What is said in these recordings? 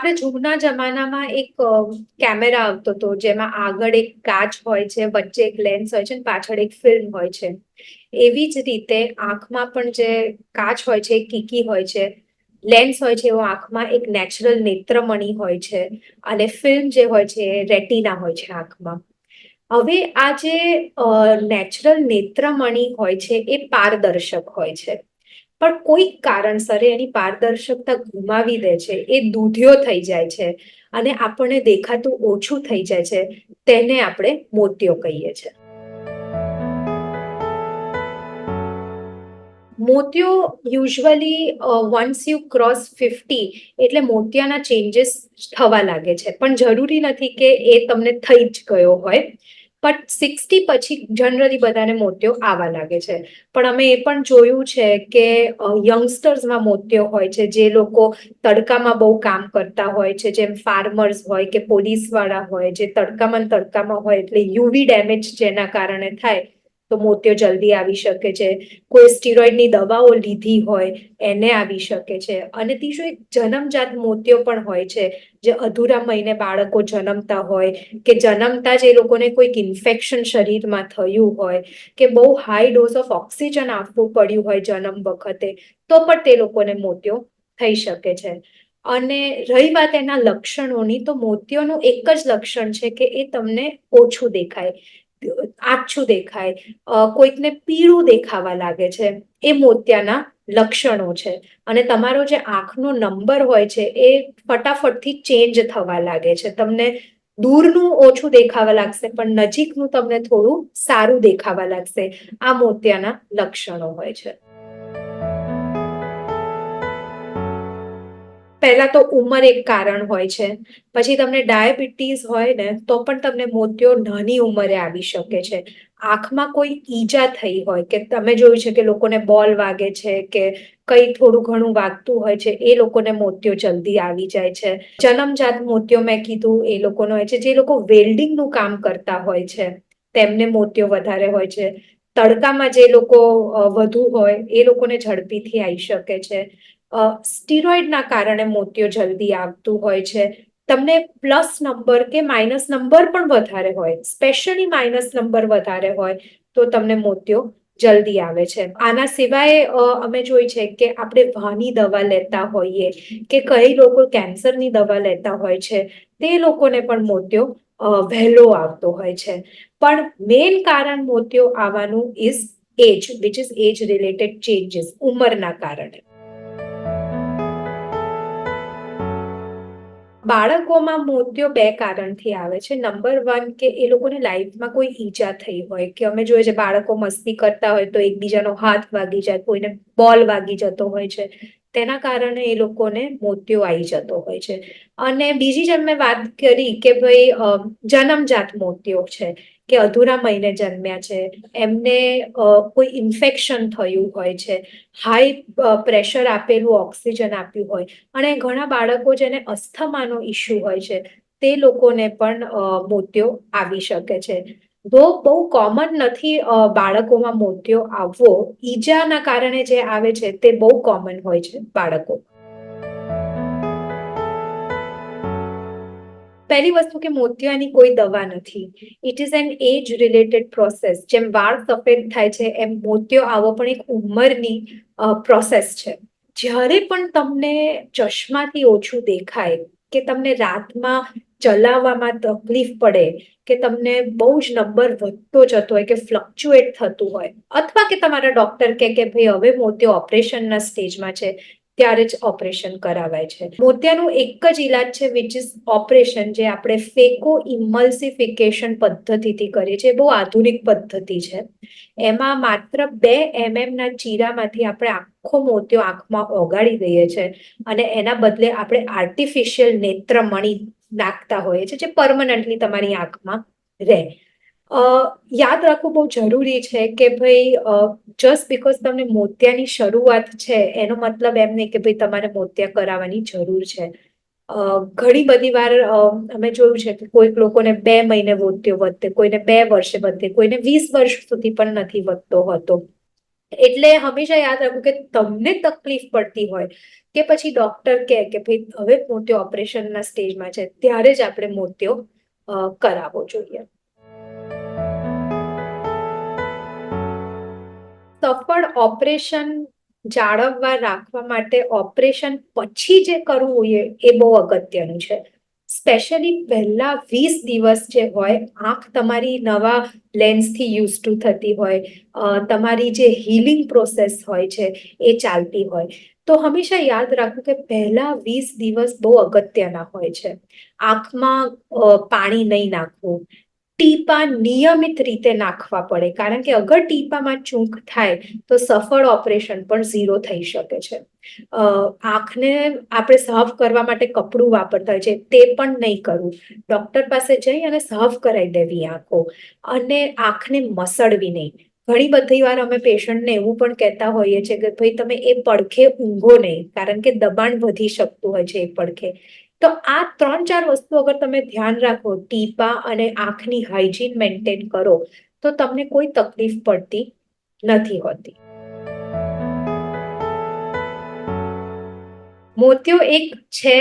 આપણે જૂના જમાનામાં એક કેમેરા આવતો હતો જેમાં આગળ એક કાચ હોય છે, વચ્ચે એક લેન્સ હોય છે અને પાછળ એક ફિલ્મ હોય છે. એવી જ રીતે આંખમાં પણ જે કાચ હોય છે કીકી હોય છે લેન્સ હોય છે, એવો આંખમાં એક નેચરલ નેત્રમણી હોય છે અને ફિલ્મ જે હોય છે એ રેટિના હોય છે આંખમાં. હવે આ જે નેચરલ નેત્રમણી હોય છે એ પારદર્શક હોય છે. પણ કોઈક કારણસર એની પારદર્શકતા ગુમાવી દે છે, એ દૂધિયો થઈ જાય છે અને આપણને દેખાતું ઓછું થઈ જાય છે, તેને આપણે મોતિયો કહીએ છીએ મોતિયો usually once you cross fifty એટલે મોતિયાના ચેન્જીસ થવા લાગે છે. પણ જરૂરી નથી કે એ તમને થઈ જ ગયો હોય. બટ સિક્સટી પછી જનરલી બધાને મોતિયો આવવા લાગે છે. પણ અમે એ પણ જોયું છે કે યંગસ્ટર્સમાં મોતિયો હોય છે, જે લોકો તડકામાં બહુ કામ કરતા હોય છે, જેમ ફાર્મર્સ હોય કે પોલીસવાળા હોય, જે તડકામાં તડકામાં હોય એટલે યુવી ડેમેજ જેના કારણે થાય તો મોતિયો જલ્દી આવી શકે છે. કોઈ સ્ટીરોઇડની દવાઓ લીધી હોય, એને આવી શકે છે. અને ત્રીજો એક જન્મજાત મોતિયો પણ હોય છે, જે અધૂરા મહિને બાળકો જન્મતા હોય કે જન્મતા જ એ લોકોને કોઈક ઇન્ફેક્શન શરીરમાં થયું હોય કે બહુ હાઈ ડોઝ ઓફ ઓક્સિજન આપવું પડ્યું હોય જન્મ વખતે, તો પણ તે લોકોને મોતિયો થઈ શકે છે. અને રહી વાત એના લક્ષણોની, તો મોતિયોનું એક જ લક્ષણ છે કે એ તમને ઓછું દેખાય. આછું દેખાય કોઈકને પીળું દેખાવા લાગે છે, એ મોતિયાના લક્ષણો છે. અને તમારો જે આંખનો નંબર હોય છે, એ ફટાફટથી ચેન્જ થવા લાગે છે. તમને દૂરનું ઓછું દેખાવા લાગશે, પણ નજીકનું તમને થોડું સારું દેખાવા લાગશે. આ મોતિયાના લક્ષણો હોય છે. પહેલા તો ઉંમર એક કારણ હોય છે. પછી તમને ડાયાબિટીસ હોય ને, તો પણ તમને મોતિયો નાની ઉંમરે આવી શકે છે. આંખમાં કોઈ ઈજા થઈ હોય કે તમે જોયું છે કે લોકોને બોલ વાગે છે કે કઈ થોડું ઘણું વાગતું હોય છે, એ લોકોને મોતિયો જલ્દી આવી જાય છે. જન્મજાત મોતિયો મેં કીધું, એ લોકોનો હોય છે. જે લોકો વેલ્ડિંગનું કામ કરતા હોય છે, તેમને મોતિયો વધારે હોય છે. તડકામાં જે લોકો વધુ હોય, એ લોકોને ઝડપીથી આવી શકે છે. સ્ટીરોઇડના કારણે મોતિયો જલ્દી આવતું હોય છે. તમને પ્લસ નંબર કે માઇનસ નંબર પણ વધારે હોય, સ્પેશિયલી માઇનસ નંબર વધારે હોય, તો તમને મોતિયો જલ્દી આવે છે. આના સિવાય અમે જોઈ છે કે આપણે વાની દવા લેતા હોઈએ કે કઈ લોકો કેન્સરની દવા લેતા હોય છે, તે લોકોને પણ મોતિયો વહેલો આવતો હોય છે. પણ મેઇન કારણ મોતિયો આવવાનું is age which is age related changes ઉંમરના કારણે. બાળકોમાં મોતિયો બે કારણથી આવે છે. નંબર વન કે એ લોકોને લાઈફમાં કોઈ ઈજા થઈ હોય કે અમે જોઈએ છે બાળકો મસ્તી કરતા હોય તો એકબીજાનો હાથ વાગી જાય, કોઈને બોલ વાગી જતો હોય છે. તેના કારણે એ લોકોને મોતિયો આવી જતો હોય છે. અને બીજી જેમ મેં વાત કરી કે ભાઈ જન્મજાત મોતિયો છે, કે અધૂરા મહિને જન્મ્યા છે, એમને કોઈ ઇન્ફેક્શન થયું હોય છે, હાઈ પ્રેશર આપેલું ઓક્સિજન આપ્યું હોય, અને ઘણા બાળકો જેને અસ્થમાનો ઇસ્યુ હોય છે, તે લોકોને પણ મોતિયો આવી શકે છે. જો બહુ કોમન નથી બાળકોમાં મોતિયો આવવો. ઈજાના કારણે જે આવે છે તે બહુ કોમન હોય છે બાળકો. પહેલી વસ્તુ કે મોતિયાની કોઈ દવા નથી. It is an age related process જેમ વાળ સફેદ થાય છે, એમ મોતિયો આવો પણ એક ઉંમરની પ્રોસેસ છે. જ્યારે પણ તમને ચશ્માથી ઓછું દેખાય કે તમને રાતમાં ચલાવવામાં તકલીફ પડે કે તમને બહુ જ નંબર વધતો જતો હોય કે ફ્લક્ચ્યુએટ થતું હોય, અથવા કે તમારા ડોક્ટર કે કે ભાઈ, હવે મોતિયો ઓપરેશનના સ્ટેજમાં છે, ત્યારે જ ઓપરેશન કરાવાય છે. મોતિયાનું એક જ ઈલાજ છે વિચ ઇઝ ઓપરેશન જે આપણે ફેકો ઇમલ્સિફિકેશન પદ્ધતિથી કરીએ છીએ બહુ આધુનિક પદ્ધતિ છે. એમાં માત્ર બે એમએમના ચીરામાંથી આપણે આખો મોતિયો આંખમાં ઓગાળી દઈએ છીએ અને એના બદલે આપણે આર્ટિફિશિયલ નેત્રમણી નાખતા હોઈએ છીએ જે પરમનન્ટલી તમારી આંખમાં રહે. યાદ રાખવું બહુ જરૂરી છે કે ભાઈ જસ્ટ બિકોઝ તમને મોતિયાની શરૂઆત છે, એનો મતલબ એમ નહીં કે ભાઈ તમારે મોતિયા કરાવવાની જરૂર છે. ઘણી બધી વાર અમે જોયું છે કે કોઈક લોકોને બે મહિને મોતિયો વધતે કોઈને બે વર્ષે વધે, કોઈને વીસ વર્ષ સુધી પણ નથી વધતો હોતો. એટલે હંમેશા યાદ રાખવું કે તમને તકલીફ પડતી હોય કે પછી ડોક્ટર કહે કે ભાઈ હવે મોતિયો ઓપરેશનના સ્ટેજમાં છે, ત્યારે જ આપણે મોતિયો કરાવવો જોઈએ. સફળ ઓપરેશન જાળવવા રાખવા માટે ઓપરેશન પછી જે કરવું હોય એ બહુ અગત્યનું છે. સ્પેશિયલી પહેલા વીસ દિવસ જે હોય, આંખ તમારી નવા લેન્સથી યુઝ ટુ થતી હોય તમારી જે હીલિંગ પ્રોસેસ હોય છે, એ ચાલતી હોય. તો હંમેશા યાદ રાખવું કે પહેલા વીસ દિવસ બહુ અગત્યના હોય છે. આંખમાં પાણી નહીં નાખવું ટીપા નિયમિત રીતે નાખવા પડે. કારણ કે અગર ટીપામાં ચૂંક થાય, તો સફળ ઓપરેશન પણ ઝીરો થઈ શકે છે. આંખને આપણે સાફ કરવા માટે કપડું વાપરતા હોય છે, તે પણ નહીં કરવું ડોક્ટર પાસે જઈ અને સાફ કરાવી દેવી આંખો. અને આંખને મસળવી નહીં. ઘણી બધી વાર અમે પેશન્ટને એવું પણ કહેતા હોઈએ છીએ કે, ભાઈ, તમે એ પડખે ઊંઘો નહીં. કારણ કે દબાણ વધી શકતું હોય છે એ પડખે. તો આ ત્રણ ચાર વસ્તુ અગર તમે ધ્યાન રાખો, ટીપા અને આંખની હાઇજીન મેન્ટેન કરો, તો તમને કોઈ તકલીફ પડતી નથી હોતી. મોતિયો એક છે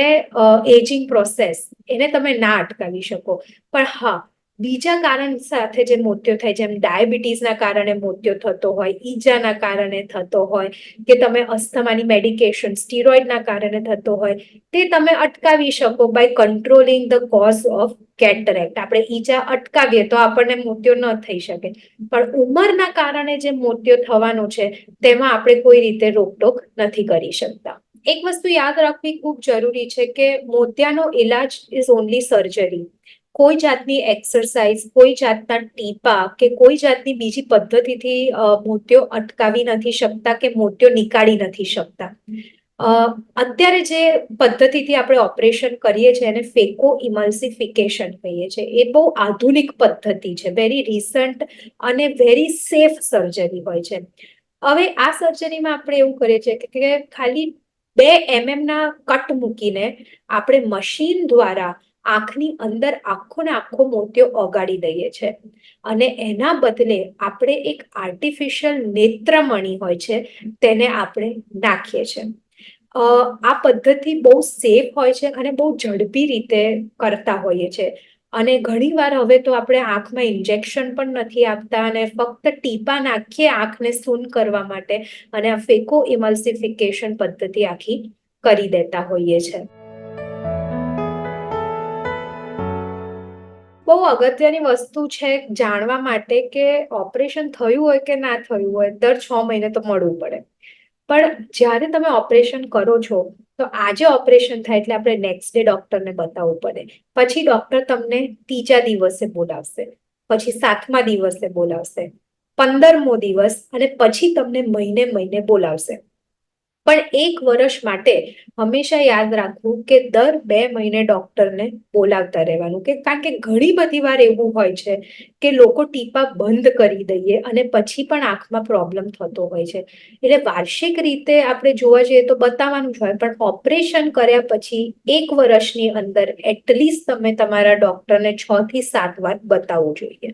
એજિંગ પ્રોસેસ એને તમે ના અટકાવી શકો. પણ હા બીજા કારણ સાથે જે મોત્યો થાય, જેમ ડાયાબિટીસના કારણે મોતિયો થતો હોય, ઈજાના કારણે થતો હોય, કે તમે અસ્થમાની મેડિકેશન સ્ટીરોઇડના કારણે થતો હોય, તે તમે અટકાવી શકો by controlling the cause of cataract આપણે ઈજા અટકાવીએ તો આપણને મોતિયો ન થઈ શકે. પણ ઉંમરના કારણે જે મોતિયો થવાનો છે, તેમાં આપણે કોઈ રીતે રોકટોક નથી કરી શકતા. એક વસ્તુ યાદ રાખવી ખૂબ જરૂરી છે કે મોતિયાનો ઇલાજ ઇઝ ઓનલી સર્જરી કોઈ જાતની એક્સરસાઇઝ કોઈ જાતના ટીપા કે કોઈ જાતની બીજી પદ્ધતિથી મોતિયો અટકાવી નથી શકતા કે મોતિયો નીકાળી નથી શકતા. અત્યારે જે પદ્ધતિથી આપણે ઓપરેશન કરીએ છીએ એને ફેકો ઇમલ્સિફિકેશન કહીએ છીએ. એ બહુ આધુનિક પદ્ધતિ છે. વેરી રિસન્ટ અને વેરી સેફ સર્જરી હોય છે. હવે આ સર્જરીમાં આપણે એવું કરીએ છીએ કે- ખાલી બે એમએમના કટ મૂકીને આપણે મશીન દ્વારા આંખની અંદર આખો ને આખો મોતિયો ઓગાળી દઈએ છે. અને એના બદલે આપણે એક આર્ટિફિશિયલ નેત્રમણી હોય છે, તેને આપણે નાખીએ છીએ આ પદ્ધતિ બહુ સેફ હોય છે અને બહુ ઝડપી રીતે કરતા હોઈએ છે. અને ઘણીવાર હવે તો આપણે આંખમાં ઇન્જેક્શન પણ નથી આપતા અને ફક્ત ટીપા નાખીએ આંખને સૂન કરવા માટે અને આ ફેકો ઇમલ્સિફિકેશન પદ્ધતિ આખી કરી દેતા હોઈએ છે. બહુ અગત્યની વસ્તુ છે જાણવા માટે કે ઓપરેશન થયું હોય કે ના થયું હોય, દર છ મહિને તો મળવું પડે. પણ જ્યારે તમે ઓપરેશન કરો છો, તો આજે ઓપરેશન થાય એટલે આપણે નેક્સ્ટ ડે ડોક્ટરને બતાવવું પડે. પછી ડોક્ટર તમને ત્રીજા દિવસે બોલાવશે, પછી સાતમા દિવસે બોલાવશે, પંદરમો દિવસ અને પછી તમને મહિને મહિને બોલાવશે. પણ એક વર્ષ માટે હંમેશા યાદ રાખવું કે દર બે મહિને ડોક્ટરને બોલાવતા રહેવાનું કે કારણ કે ઘણી બધી વાર એવું હોય છે કે લોકો ટીપા બંધ કરી દઈએ અને પછી પણ આંખમાં પ્રોબ્લેમ થતો હોય છે. એટલે વાર્ષિક રીતે આપણે જોવા જઈએ તો બતાવવાનું જ હોય, પણ ઓપરેશન કર્યા પછી એક વર્ષની અંદર એટલીસ્ટ તમે તમારા ડોક્ટરને છ થી સાત વાર બતાવવું જોઈએ.